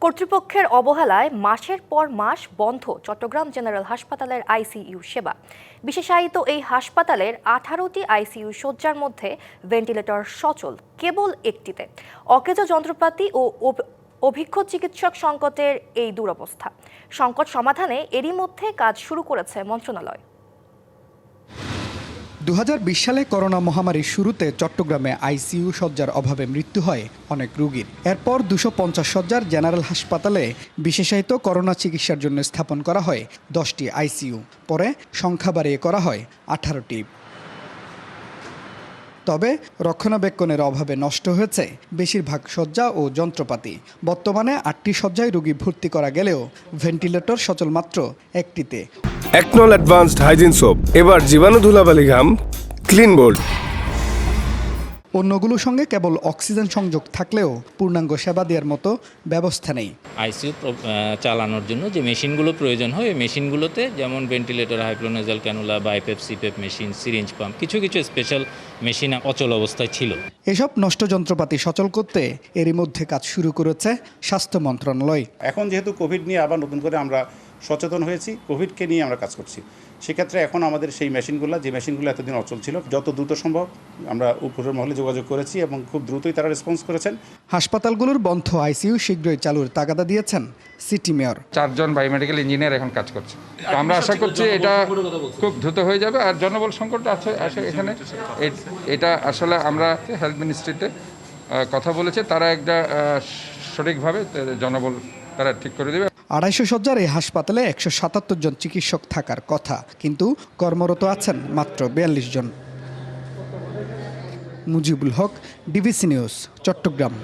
কর্তৃপক্ষের অবহেলায় মাসের পর মাস বন্ধ চট্টগ্রাম জেনারেল হাসপাতালের আইসিইউ সেবা। বিশেষায়িত এই হাসপাতালের আঠারোটি আইসিইউ শয্যার মধ্যে ভেন্টিলেটর সচল, কেবল একটিতে। অকেজো যন্ত্রপাতি ও অভ- অভিজ্ঞ চিকিৎসক সংকটের এই দুরবস্থা। সংকট সমাধানে এরই মধ্যে কাজ শুরু করেছে মন্ত্রণালয়। দু হাজার বিশ সালে করোনা মহামারীর শুরুতে চট্টগ্রামে আইসিইউ শয্যার অভাবে মৃত্যু হয় অনেক রুগীর। এরপর দুশো পঞ্চাশ শয্যার জেনারেল হাসপাতালে বিশেষায়িত করোনা চিকিৎসার জন্য স্থাপন করা হয় দশটি আইসিইউ। পরে সংখ্যা বাড়িয়ে করা হয় আঠারোটি। তবে রক্ষণাবেক্ষণের অভাবে নষ্ট হয়েছে বেশিরভাগ শয্যা ও যন্ত্রপাতি। বর্তমানে আটটি শয্যায় রোগী ভর্তি করা গেলেও ভেন্টিলেটর সচল মাত্র একটিতে। একনল অ্যাডভান্সড হাইজিন সোপ এবার জীবাণু ধুলাবালি ঘাম ক্লিন বোল্ড অন্যগুলোর সঙ্গে কেবল অক্সিজেন সংযোগ থাকলেও পূর্ণাঙ্গ সেবা দেওয়ার মতো ব্যবস্থা নেই। আইসিইউ চালানোর জন্য যে মেশিনগুলো প্রয়োজন হয় ওই মেশিনগুলোতে যেমন ventilator high flow nasal cannula BiPAP CPAP machine syringe pump কিছু কিছু স্পেশাল মেশিন অচল অবস্থায় ছিল। এসব নষ্ট যন্ত্রপাতি সচল করতে এরই মধ্যে কাজ শুরু করেছে স্বাস্থ্য মন্ত্রণালয়। এখন যেহেতু কোভিড নিয়ে আবার নতুন করে আমরা সচেতন হয়েছি কোভিডকে নিয়ে আমরা কাজ করছি। সেক্ষেত্রে এখন আমাদের সেই মেশিনগুলো যে মেশিনগুলো এতদিন অচল ছিল যত দ্রুত সম্ভব আমরা উপরের মহলে যোগাযোগ করেছি এবং খুব দ্রুতই তারা রেসপন্স করেছেন। হাসপাতালগুলোর বন্ধ আইসিইউ শীঘ্রই চালুর তাগাদা দিয়েছেন সিটি মেয়র। চারজন বায়োমেডিক্যাল ইঞ্জিনিয়ার এখন কাজ করছে। আমরা আশা করছি এটা খুব দ্রুত হয়ে যাবে আর জনবল সংকট আছে আছে এখানে। এটা আসলে আমরা হেলথ মিনিস্ট্রিতে কথা বলেছে। তারা একটা সঠিকভাবে জনবল তারা ঠিক করে দেবে আড়াইশো শয্যার এই হাসপাতালে একশো সাতাত্তর জন চিকিৎসক থাকার কথা, কিন্তু কর্মরত আছেন মাত্র বিয়াল্লিশ জন। Mujibul Haque DBC news, Chattogram.